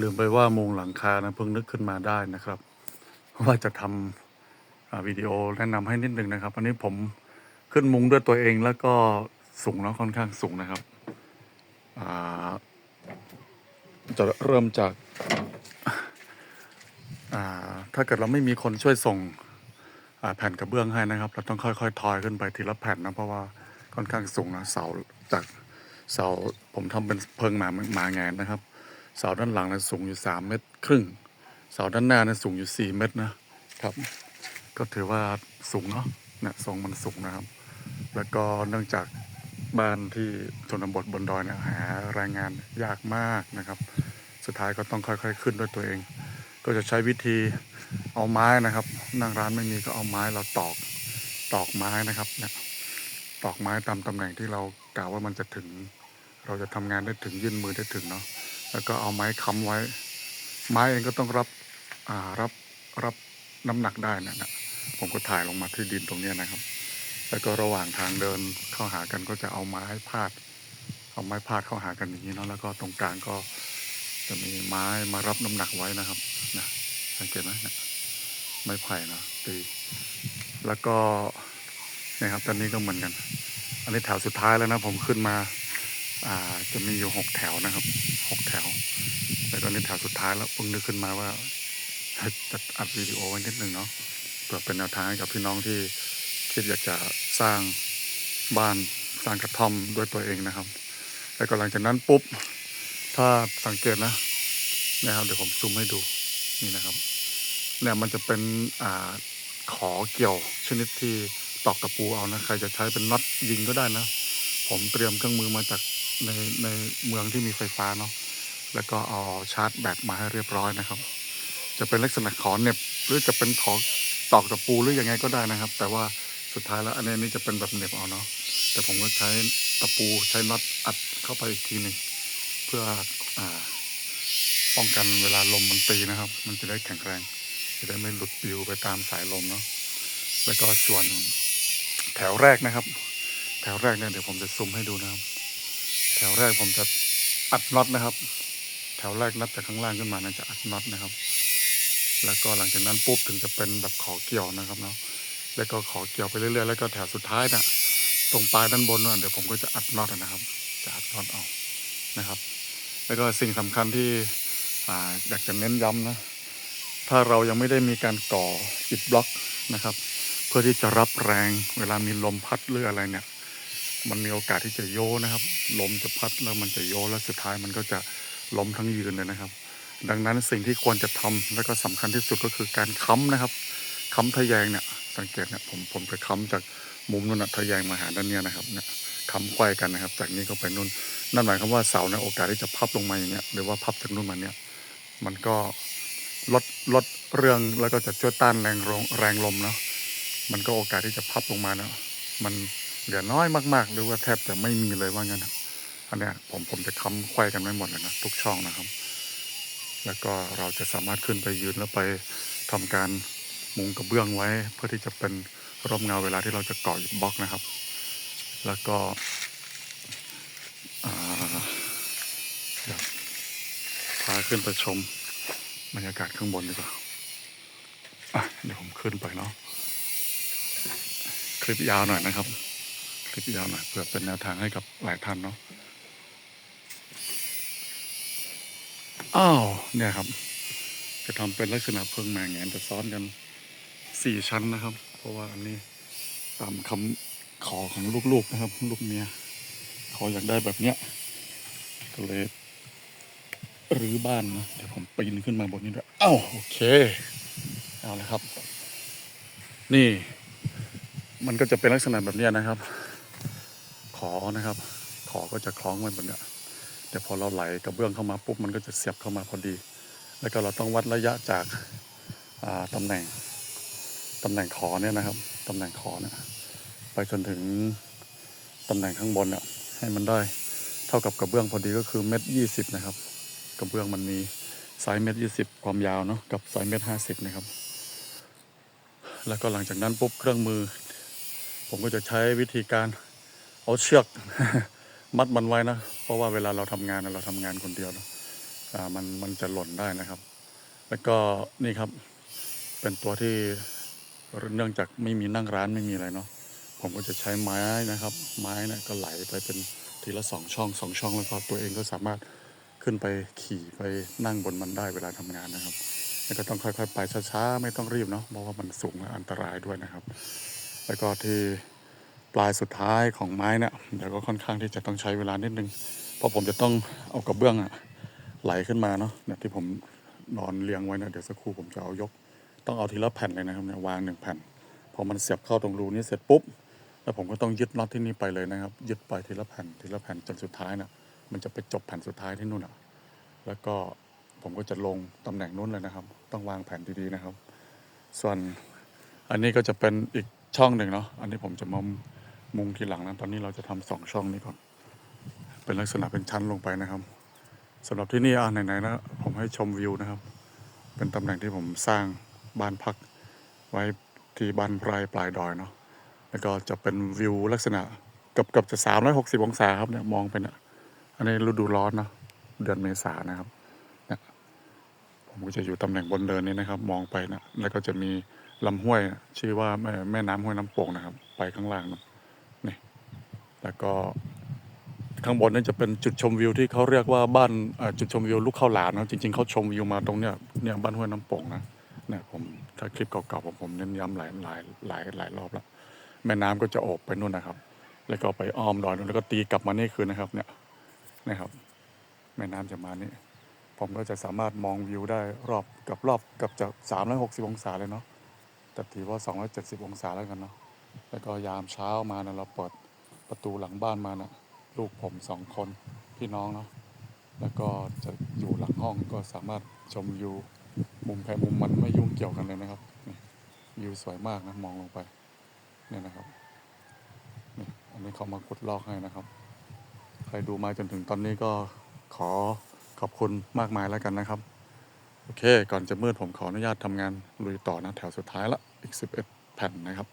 ลืมไปว่ามุงหลังคานะเพิ่งนึกขึ้นมาได้นะครับ ว่าจะทำวิดีโอแนะนำให้นิดนึงนะครับ อันนี้ผมขึ้นมุงด้วยตัวเองแล้วก็สูงแล้วค่อนข้างสูงนะครับจะเริ่มจากาถ้าเกิดเราไม่มีคนช่วยส่งแผ่นกระเบื้องให้นะครับ เราต้องค่อยๆ ทอยขึ้นไปทีละแผ่นนะเพราะว่าค่อนข้างสูงนะเสาจากเสาผมทำเป็นเพิงหมาหมาแงนนะครับ เสาด้านหลังนะสูงอยู่สามเมตรครึ่ง เสาด้านหน้านะสูงอยู่สี่เมตรนะครับ ก็ถือว่าสูงเนาะเนี่ยทรงมันสูงนะครับ แล้วก็เนื่องจากบ้านที่ชนบทบนดอยเนี่ยหาแรงงานยากมากนะครับ สุดท้ายก็ต้องค่อยๆขึ้นด้วยตัวเอง ก็จะใช้วิธีเอาไม้นะครับนั่งร้านไม่มีก็เอาไม้เราตอกตอกไม้นะครับเนี่ยตอกไม้ตามตำแหน่งที่เรากล่าวว่ามันจะถึง เราจะทำงานได้ถึงยื่นมือได้ถึงเนาะ แล้วก็เอาไม้ค้ำไว้ ไม้เองก็ต้องรับรับรับน้ำหนักได้นะนะผมก็ถ่ายลงมาที่ดินตรงนี้นะครับ แล้วก็ระหว่างทางเดินเข้าหากันก็จะเอาไม้พาด เอาไม้พาดเข้าหากันอย่างนี้เนาะแล้วก็ตรงกลางก็จะมีไม้มารับน้ำหนักไว้นะครับนะสังเกตไหมนี่ยไม้ไผ่นะตีแล้วก็นี่ยครับตอนนี้ก็เหมือนกัน อันนี้แถวสุดท้ายแล้วนะผมขึ้นมา อ่าจะมีอยู่หกแถวนะครับหกแถวแล้วก็นี่แถวสุดท้ายแล้วเพิ่งนึกขึ้นมาว่าจะอัดวิดีโอไว้นิดหนึ่งเนาะเพื่อเป็นแนวทางให้กับพี่น้องที่คิดอยากจะสร้างบ้านสร้างกระท่อมด้วยตัวเองนะครับ แล้วก็หลังจากนั้นปุ๊บ ถ้าสังเกตนะนะครับเดี๋ยวผมซูมให้ดูนี่นะครับเนี่ยมันจะเป็นอ่าขอเกี่ยวชนิดที่ตอกตะปูเอานะใครจะใช้เป็นน็อตยิงก็ได้นะ ผมเตรียมเครื่องมือมาจาก ในในเมืองที่มีไฟฟ้าเนาะแล้วก็เอาชาร์จแบตมาให้เรียบร้อยนะครับ จะเป็นลักษณะขอเน็บหรือจะเป็นขอตอกตะปูหรือยังไงก็ได้นะครับ แต่ว่าสุดท้ายแล้วอันนี้นี่จะเป็นแบบเน็บเอาเนาะแต่ผมก็ใช้ตะปูใช้น็อตอัดเข้าไปอีกทีหนึ่งเพื่ออาป้องกันเวลาลมมันตีนะครับ มันจะได้แข็งแรง จะได้ไม่หลุดปลิวไปตามสายลมเนาะแล้วก็ส่วนแถวแรกนะครับ แถวแรกเนี่ยเดี๋ยวผมจะซูมให้ดูนะครับ แถวแรกผมจะอัดน็อตนะครับ แถวแรกนับจากข้างล่างขึ้นมานะจะอัดน็อตนะครับ แล้วก็หลังจากนั้นปุ๊บถึงจะเป็นแบบขอเกี่ยวนะครับเนาะแล้วก็ขอเกี่ยวไปเรื่อยๆแล้วก็แถวสุดท้ายน่ะตรงปลายด้านบนน่ะเดี๋ยวผมก็จะอัดน็อตนะครับ จะอัดน็อตเอานะครับ แล้วก็สิ่งสำคัญที่ออยากจะเน้นย้ำนะ ถ้าเรายังไม่ได้มีการก่ออิฐบล็อกนะครับ เพื่อที่จะรับแรงเวลามีลมพัดหรืออะไรเนี่ย มันมีโอกาสที่จะโยนะครับ ลมจะพัดแล้วมันจะโยแล้วสุดท้ายมันก็จะล้มทั้งยืนเลยนะครับ ดังนั้นสิ่งที่ควรจะทำแล้วก็สำคัญที่สุดก็คือการค้ำนะครับค้ำทะแยงเนี่ยสังเกตเนี่ยผมผมจะค้ำจากมุมนู้นทะแยงมาหาด้านเนี้ยนะครับเนี่ยค้ำไขว้กันนะครับ จากนี้ก็ไปนู่นนั่นหมายความว่าเสาเนี่ยโอกาสที่จะพับลงมาอย่างเงี้ยหรือว่าพับจากนู่นมาเนี่ยมันก็ลดลดเรื่องแล้วก็จะช่วยต้านแรงลมแรงลมเนาะมันก็โอกาสที่จะพับลงมาเนาะมัน เหลือน้อยมากๆหรือว่าแทบจะไม่มีเลยว่างั้นอันนี้ผมผมจะค้ำไขว้กันไว้หมดเลยนะทุกช่องนะครับ แล้วก็เราจะสามารถขึ้นไปยืนแล้วไปทำการมุงกระเบื้องไว้ เพื่อที่จะเป็นร่มเงาเวลาที่เราจะก่อบล็อกนะครับ แล้วก็อ่าเดี๋ยวพาขึ้นไปชมบรรยากาศข้างบนดีกว่าเดี๋ยวผมขึ้นไปเนาะคลิปยาวหน่อยนะครับ คลิปยาวหน่อยเพื่อเป็นแนวทางให้กับหลายท่านเนาะอ้าวเนี่ยครับ จะทำเป็นลักษณะเพิงแมงแงนจะซ้อนกันสี่ชั้นนะครับ เพราะว่าอันนี้ตามคำขอของลูกๆนะครับ ลูกเมียขออยากได้แบบเนี้ยก็เลยรื้อบ้านนะเดี๋ยวผมปีนขึ้นมาบนนี้ด้วยอ้าวโอเค เอาเลยครับ นี่ มันก็จะเป็นลักษณะแบบเนี้ยนะครับ อนะครับ ขอก็จะคล้องไว้แบบเนี้แต่พอเราไหลกระเบื้องเข้ามาปุ๊บมันก็จะเสียบเข้ามาพอดี แล้วก็เราต้องวัดระยะจากาตำแหน่งตำแหน่งขอเนี่ยนะครับตำแหน่งขอเนี่ยไปจนถึงตำแหน่งข้างบนเนี่ยให้มันได้เท่ากับกระเบื้องพอดีก็คือเม็ดยี่สิบนะครับ กระเบื้องมันมีไซส์เม็ดยี่สิบความยาวเนาะกับไซส์เม็ดห้าสิบนะครับ แล้วก็หลังจากนั้นปุ๊บเครื่องมือ ผมก็จะใช้วิธีการ เอาเชือกมัดมันไว้นะ เพราะว่าเวลาเราทำงานเราทำงานคนเดียวนะมันมันจะหล่นได้นะครับ แล้วก็นี่ครับเป็นตัวที่เนื่องจากไม่มีนั่งร้านไม่มีอะไรเนาะผมก็จะใช้ไม้นะครับ ไม้นี่ก็ไหลไปเป็นทีละสองช่องสองช่องแล้วก็ตัวเองก็สามารถขึ้นไปขี่ไปนั่งบนมันได้เวลาทำงานนะครับแล้วก็ต้องค่อยๆ ไปช้าๆ ไม่ต้องรีบเนาะเพราะว่ามันสูงและอันตรายด้วยนะครับ แล้วก็ที่ ปลายสุดท้ายของไม้เนี่ยเดี๋ยวก็ค่อนข้างที่จะต้องใช้เวลานิดนึง เพราะผมจะต้องเอากระเบื้องอะไหลขึ้นมาเนาะเนี่ยที่ผมนอนเรียงไว้เนี่ยเดี๋ยวสักครู่ผมจะเอายก ต้องเอาทีละแผ่นเลยนะครับเนี่ยวางหนึ่งแผ่นพอมันเสียบเข้าตรงรูนี้เสร็จปุ๊บแล้วผมก็ต้องยึดน็อตที่นี่ไปเลยนะครับ ยึดไปทีละแผ่นทีละแผ่นจนสุดท้ายนะมันจะไปจบแผ่นสุดท้ายที่นู่นอะ แล้วก็ผมก็จะลงตำแหน่งนู้นเลยนะครับ ต้องวางแผ่นดีๆนะครับ ส่วนอันนี้ก็จะเป็นอีกช่องหนึ่งเนาะอันนี้ผมจะมา มุงทีหลังนะ ตอนนี้เราจะทำสองช่องนี้ก่อน เป็นลักษณะเป็นชั้นลงไปนะครับสำหรับที่นี่อะไหนๆนะ ผมให้ชมวิวนะครับ เป็นตำแหน่งที่ผมสร้างบ้านพักไว้ที่บ้านไพรปลายดอยเนาะแล้วก็จะเป็นวิวลักษณะเกับกับจะสามร้อยหกสิบองศาครับเนี่ยมองไปเนี่ยอันนี้ฤดูร้อนเนาะเดือนเมษานะครับเนี่ยผมก็จะอยู่ตำแหน่งบนเดินนี้นะครับ มองไปนะแล้วก็จะมีลำห้วย ชื่อว่าแม่แม่น้ำห้วยน้ำโป่งนะครับ ไปข้างล่างนะ แล้วก็ข้างบนนั่นจะเป็นจุดชมวิวที่เขาเรียกว่าบ้านจุดชมวิวลูกข้าวหลามนะจริงๆเขาชมวิวมาตรงเนี้ยเนี่ยบ้านห้วยน้ำโป่งนะเนี่ยผมถ้าคลิปเก่าๆผมผมเน้นย้ำหลายหลายหลายหลายรอบแล้วแม่น้ำก็จะโอบไปนู่นนะครับ แล้วก็ไปอ้อมดอยนู่นแล้วก็ตีกลับมานี่คืนนะครับ เนี่ยนะครับ แม่น้ำจะมานี่ผมก็จะสามารถมองวิวได้รอบกับรอบกับจากสามร้อยหกสิบองศาเลยเนาะแต่ถือว่าสองร้อยเจ็ดสิบองศาแล้วกันเนาะแล้วก็ยามเช้ามานะเราเปิด ประตูหลังบ้านมานะลูกผมสองคนพี่น้องเนาะแล้วก็จะอยู่หลังห้องก็สามารถชมวิวมุมแพมุมมันไม่ยุ่งเกี่ยวกันเลยนะครับวิวสวยมากนะมองลงไปเนี่ยนะครับนี่อันนี้เขามาขุดลอกให้นะครับ ใครดูมาจนถึงตอนนี้ก็ขอขอบคุณมากมายแล้วกันนะครับ โอเค ก่อนจะมืดผมขออนุญาตทำงานลุยต่อนะแถวสุดท้ายละอีก 11 แผ่นนะครับ